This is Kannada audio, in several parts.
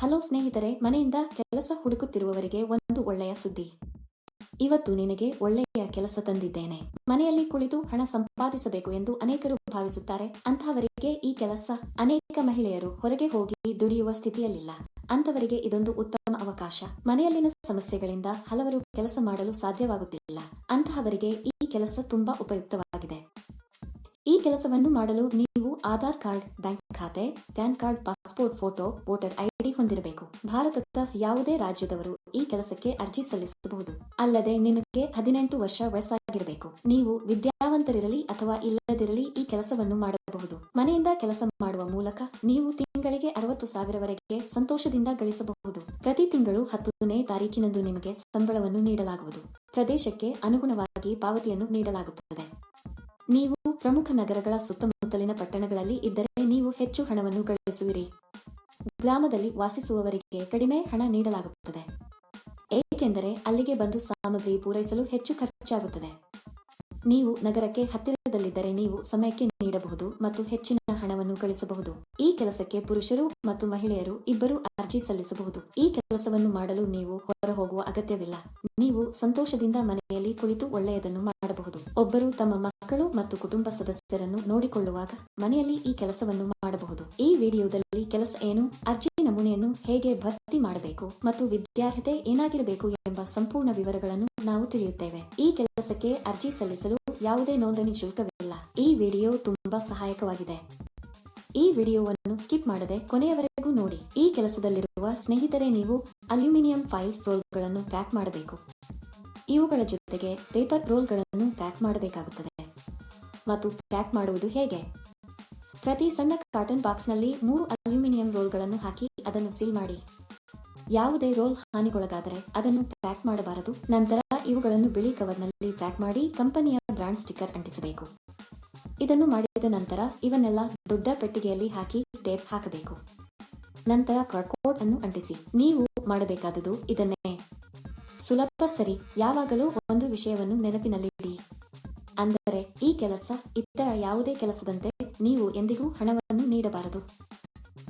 ಹಲೋ ಸ್ನೇಹಿತರೆ, ಮನೆಯಿಂದ ಕೆಲಸ ಹುಡುಕುತ್ತಿರುವವರಿಗೆ ಒಂದು ಒಳ್ಳೆಯ ಸುದ್ದಿ. ಇವತ್ತು ನಿನಗೆ ಒಳ್ಳೆಯ ಕೆಲಸ ತಂದಿದ್ದೇನೆ. ಮನೆಯಲ್ಲಿ ಕುಳಿತು ಹಣ ಸಂಪಾದಿಸಬೇಕು ಎಂದು ಅನೇಕರು ಭಾವಿಸುತ್ತಾರೆ. ಅಂತಹವರಿಗೆ ಈ ಕೆಲಸ ಅನೇಕ ಮಹಿಳೆಯರು ಹೊರಗೆ ಹೋಗಿ ದುಡಿಯುವ ಸ್ಥಿತಿಯಲ್ಲಿಲ್ಲ. ಅಂತವರಿಗೆ ಇದೊಂದು ಉತ್ತಮ ಅವಕಾಶ. ಮನೆಯಲ್ಲಿನ ಸಮಸ್ಯೆಗಳಿಂದ ಹಲವರು ಕೆಲಸ ಮಾಡಲು ಸಾಧ್ಯವಾಗುತ್ತಿಲ್ಲ. ಅಂತಹವರಿಗೆ ಈ ಕೆಲಸ ತುಂಬಾ ಉಪಯುಕ್ತವಾಗಿದೆ. ಈ ಕೆಲಸವನ್ನು ಮಾಡಲು ಆಧಾರ್ ಕಾರ್ಡ್, ಬ್ಯಾಂಕ್ ಖಾತೆ, PAN card, passport photo, voter ID ಹೊಂದಿರಬೇಕು. ಭಾರತದ ಯಾವುದೇ ರಾಜ್ಯದವರು ಈ ಕೆಲಸಕ್ಕೆ ಅರ್ಜಿ ಸಲ್ಲಿಸಬಹುದು. ಅಲ್ಲದೆ ನಿಮಗೆ ಹದಿನೆಂಟು ವರ್ಷ ವಯಸ್ಸಾಗಿರಬೇಕು. ನೀವು ವಿದ್ಯಾವಂತರಿರಲಿ ಅಥವಾ ಇಲ್ಲದಿರಲಿ ಈ ಕೆಲಸವನ್ನು ಮಾಡಬಹುದು. ಮನೆಯಿಂದ ಕೆಲಸ ಮಾಡುವ ಮೂಲಕ ನೀವು ತಿಂಗಳಿಗೆ ಅರವತ್ತು ಸಾವಿರವರೆಗೆ ಸಂತೋಷದಿಂದ ಗಳಿಸಬಹುದು. ಪ್ರತಿ ತಿಂಗಳು ಹತ್ತನೇ ತಾರೀಕಿನಂದು ನಿಮಗೆ ಸಂಬಳವನ್ನು ನೀಡಲಾಗುವುದು. ಪ್ರದೇಶಕ್ಕೆ ಅನುಗುಣವಾಗಿ ಪಾವತಿಯನ್ನು ನೀಡಲಾಗುತ್ತದೆ. ನೀವು ಪ್ರಮುಖ ನಗರಗಳ ಸುತ್ತಮುತ್ತಲಿನ ಪಟ್ಟಣಗಳಲ್ಲಿ ಇದ್ದರೆ ನೀವು ಹೆಚ್ಚು ಹಣವನ್ನು ಗಳಿಸುವಿರಿ ಗ್ರಾಮದಲ್ಲಿ ವಾಸಿಸುವವರಿಗೆ ಕಡಿಮೆ ಹಣ ನೀಡಲಾಗುತ್ತದೆ. ಏಕೆಂದರೆ ಅಲ್ಲಿಗೆ ಬಂದು ಸಾಮಗ್ರಿ ಪೂರೈಸಲು ಹೆಚ್ಚು ಖರ್ಚಾಗುತ್ತದೆ. ನೀವು ನಗರಕ್ಕೆ ಹತ್ತಿರದಲ್ಲಿದ್ದರೆ ನೀವು ಸಮಯಕ್ಕೆ ನೀಡಬಹುದು ಮತ್ತು ಹೆಚ್ಚಿನ ಹಣವನ್ನು ಗಳಿಸಬಹುದು ಈ ಕೆಲಸಕ್ಕೆ ಪುರುಷರು ಮತ್ತು ಮಹಿಳೆಯರು ಇಬ್ಬರು ಅರ್ಜಿ ಸಲ್ಲಿಸಬಹುದು. ಈ ಕೆಲಸವನ್ನು ಮಾಡಲು ನೀವು ಹೊರ ಹೋಗುವ ಅಗತ್ಯವಿಲ್ಲ. ನೀವು ಸಂತೋಷದಿಂದ ಮನೆಯಲ್ಲಿ ಕುಳಿತು ಒಳ್ಳೆಯದನ್ನು ಮಾಡಬಹುದು. ಒಬ್ಬರು ತಮ್ಮ ಮಕ್ಕಳು ಮತ್ತು ಕುಟುಂಬ ಸದಸ್ಯರನ್ನು ನೋಡಿಕೊಳ್ಳುವಾಗ ಮನೆಯಲ್ಲಿ ಈ ಕೆಲಸವನ್ನು ಮಾಡಬಹುದು. ಈ ವಿಡಿಯೋದಲ್ಲಿ ಕೆಲಸ ಏನು, ಅರ್ಜಿ ನಮೂನೆಯನ್ನು ಹೇಗೆ ಭರ್ತಿ ಮಾಡಬೇಕು ಮತ್ತು ವಿದ್ಯಾರ್ಹತೆ ಏನಾಗಿರಬೇಕು ಎಂಬ ಸಂಪೂರ್ಣ ವಿವರಗಳನ್ನು ನಾವು ತಿಳಿಯುತ್ತೇವೆ. ಈ ಕೆಲಸಕ್ಕೆ ಅರ್ಜಿ ಸಲ್ಲಿಸಲು ಯಾವುದೇ ನೋಂದಣಿ ಶುಲ್ಕವಿಲ್ಲ. ಈ ವಿಡಿಯೋ ತುಂಬಾ ಸಹಾಯಕವಾಗಿದೆ. ಈ ವಿಡಿಯೋವನ್ನು ಸ್ಕಿಪ್ ಮಾಡದೆ ಕೊನೆಯವರೆಗೂ ನೋಡಿ. ಈ ಕೆಲಸದಲ್ಲಿರುವ ಸ್ನೇಹಿತರೆ, ನೀವು ಅಲ್ಯೂಮಿನಿಯಂ ಫೈಲ್ಸ್ ರೋಲ್ಗಳನ್ನು ಪ್ಯಾಕ್ ಮಾಡಬೇಕು. ಇವುಗಳ ಜೊತೆಗೆ ಪೇಪರ್ ರೋಲ್ಗಳನ್ನು ಪ್ಯಾಕ್ ಮಾಡಬೇಕಾಗುತ್ತದೆ. ಮತ್ತು ಪ್ಯಾಕ್ ಮಾಡುವುದು ಹೇಗೆ? ಪ್ರತಿ ಸಣ್ಣ ಕಾಟನ್ ಬಾಕ್ಸ್ನಲ್ಲಿ ಮೂರು ಅಲ್ಯೂಮಿನಿಯಂ ರೋಲ್ಗಳನ್ನು ಹಾಕಿ ಅದನ್ನು ಸೀಲ್ ಮಾಡಿ. ಯಾವುದೇ ರೋಲ್ ಹಾನಿಗೊಳಗಾದರೆ ಅದನ್ನು ಪ್ಯಾಕ್ ಮಾಡಬಾರದು. ನಂತರ ಇವುಗಳನ್ನು ಬಿಳಿ ಕವರ್ನಲ್ಲಿ ಪ್ಯಾಕ್ ಮಾಡಿ ಕಂಪನಿಯ ಬ್ರಾಂಡ್ ಸ್ಟಿಕ್ಕರ್ ಅಂಟಿಸಬೇಕು. ಇದನ್ನು ಮಾಡಿದ ನಂತರ ಇವನ್ನೆಲ್ಲ ದೊಡ್ಡ ಪೆಟ್ಟಿಗೆಯಲ್ಲಿ ಹಾಕಿ ಟೇಪ್ ಹಾಕಬೇಕು. ನಂತರ ಕೋಟ್ ಅನ್ನು ಅಂಟಿಸಿ. ನೀವು ಮಾಡಬೇಕಾದದು ಇದನ್ನೇ. ಸುಲಭ ಸರಿ. ಯಾವಾಗಲೂ ಒಂದು ವಿಷಯವನ್ನು ನೆನಪಿನಲ್ಲಿಡಿ. ಅಂದರೆ ಈ ಕೆಲಸ ಇತರ ಯಾವುದೇ ಕೆಲಸದಂತೆ ನೀವು ಎಂದಿಗೂ ಹಣವನ್ನು ನೀಡಬಾರದು.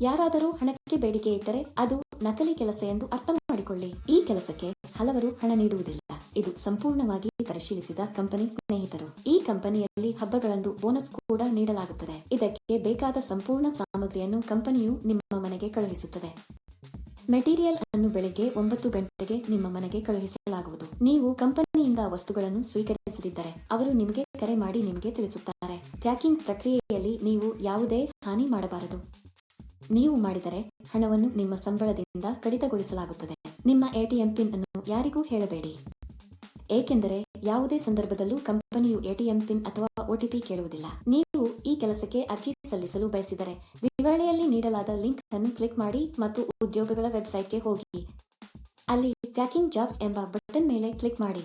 ಯಾರಾದರೂ ಹಣಕ್ಕೆ ಬೇಡಿಕೆ ಇದ್ದರೆ ಅದು ನಕಲಿ ಕೆಲಸ ಎಂದು ಅರ್ಥ ಮಾಡಿಕೊಳ್ಳಿ. ಈ ಕೆಲಸಕ್ಕೆ ಹಲವರು ಹಣ ನೀಡುವುದಿಲ್ಲ. ಇದು ಸಂಪೂರ್ಣವಾಗಿ ಪರಿಶೀಲಿಸಿದ ಕಂಪನಿ ಸ್ನೇಹಿತರು. ಈ ಕಂಪನಿಯಲ್ಲಿ ಹಬ್ಬಗಳಂದು ಬೋನಸ್ ಕೂಡ ನೀಡಲಾಗುತ್ತದೆ. ಇದಕ್ಕೆ ಬೇಕಾದ ಸಂಪೂರ್ಣ ಸಾಮಗ್ರಿಯನ್ನು ಕಂಪನಿಯು ನಿಮ್ಮ ಮನೆಗೆ ಕಳುಹಿಸುತ್ತದೆ. ಮೆಟೀರಿಯಲ್ ಅನ್ನು ಬೆಳಿಗ್ಗೆ ಒಂಬತ್ತು ಗಂಟೆಗೆ ನಿಮ್ಮ ಮನೆಗೆ ಕಳುಹಿಸಲಾಗುವುದು. ನೀವು ಕಂಪನಿಯಿಂದ ವಸ್ತುಗಳನ್ನು ಸ್ವೀಕರಿಸದಿದ್ದರೆ ಅವರು ನಿಮಗೆ ಕರೆ ಮಾಡಿ ನಿಮಗೆ ತಿಳಿಸುತ್ತಾರೆ. ಪ್ಯಾಕಿಂಗ್ ಪ್ರಕ್ರಿಯೆಯಲ್ಲಿ ನೀವು ಯಾವುದೇ ಹಾನಿ ಮಾಡಬಾರದು. ನೀವು ಮಾಡಿದರೆ ಹಣವನ್ನು ನಿಮ್ಮ ಸಂಬಳದಿಂದ ಕಡಿತಗೊಳಿಸಲಾಗುತ್ತದೆ. ನಿಮ್ಮ ಎಟಿಎಂ ಪಿನ್ ಅನ್ನು ಯಾರಿಗೂ ಹೇಳಬೇಡಿ. ಏಕೆಂದರೆ ಯಾವುದೇ ಸಂದರ್ಭದಲ್ಲೂ ಕಂಪನಿಯು ಎಟಿಎಂ ಪಿನ್ ಅಥವಾ ಒಟಿಪಿ ಕೇಳುವುದಿಲ್ಲ. ನೀವು ಈ ಕೆಲಸಕ್ಕೆ ಅರ್ಜಿ ಸಲ್ಲಿಸಲು ಬಯಸಿದರೆ ವಿವರಣೆಯಲ್ಲಿ ನೀಡಲಾದ ಲಿಂಕ್ ಅನ್ನು ಕ್ಲಿಕ್ ಮಾಡಿ ಮತ್ತು ಉದ್ಯೋಗಗಳ ವೆಬ್ಸೈಟ್ಗೆ ಹೋಗಿ. ಅಲ್ಲಿ ಪ್ಯಾಕಿಂಗ್ ಜಾಬ್ಸ್ ಎಂಬ ಬಟನ್ ಮೇಲೆ ಕ್ಲಿಕ್ ಮಾಡಿ.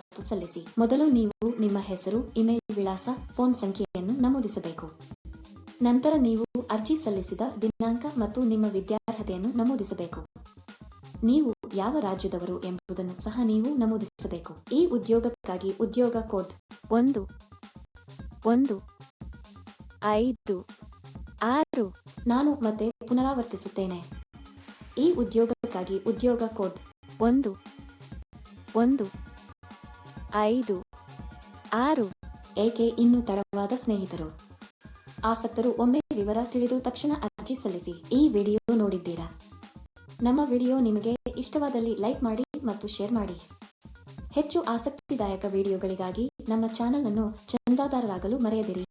ಸಲ್ಲಿಸಿ. ಮೊದಲು ನೀವು ನಿಮ್ಮ ಹೆಸರು, ಇಮೇಲ್ ವಿಳಾಸ, ಫೋನ್ ಸಂಖ್ಯೆಯನ್ನು ನಮೂದಿಸಬೇಕು. ನಂತರ ನೀವು ಅರ್ಜಿ ಸಲ್ಲಿಸಿದ ದಿನಾಂಕ ಮತ್ತು ನಿಮ್ಮ ವಿದ್ಯಾರ್ಹತೆಯನ್ನು ನಮೂದಿಸಬೇಕು. ನೀವು ಯಾವ ರಾಜ್ಯದವರು ಎಂಬುದನ್ನು ಸಹ ನೀವು ನಮೂದಿಸಬೇಕು. ಈ ಉದ್ಯೋಗಕ್ಕಾಗಿ ಉದ್ಯೋಗ ಕೋಡ್ ಒಂದು ಒಂದು, ಐದು, ಆರು ನಾನು ಮತ್ತೆ ಪುನರಾವರ್ತಿಸುತ್ತೇನೆ. ಈ ಉದ್ಯೋಗಕ್ಕಾಗಿ ಉದ್ಯೋಗ ಕೋಡ್ ಒಂದು ಒಂದು ಐದು. ಆರು. ಏಕೆ ಇನ್ನೂ ತಡವಾದ ಸ್ನೇಹಿತರು? ಆಸಕ್ತರು ಒಮ್ಮೆ ವಿವರ ತಿಳಿದು ತಕ್ಷಣ ಅರ್ಜಿ ಸಲ್ಲಿಸಿ. ಈ ವಿಡಿಯೋ ನೋಡಿದ್ದೀರಾ? ನಮ್ಮ ವಿಡಿಯೋ ನಿಮಗೆ ಇಷ್ಟವಾದಲ್ಲಿ ಲೈಕ್ ಮಾಡಿ ಮತ್ತು ಶೇರ್ ಮಾಡಿ. ಹೆಚ್ಚು ಆಸಕ್ತಿದಾಯಕ ವಿಡಿಯೋಗಳಿಗಾಗಿ ನಮ್ಮ ಚಾನೆಲ್ ಅನ್ನು ಚಂದಾದಾರರಾಗಲು ಮರೆಯದಿರಿ.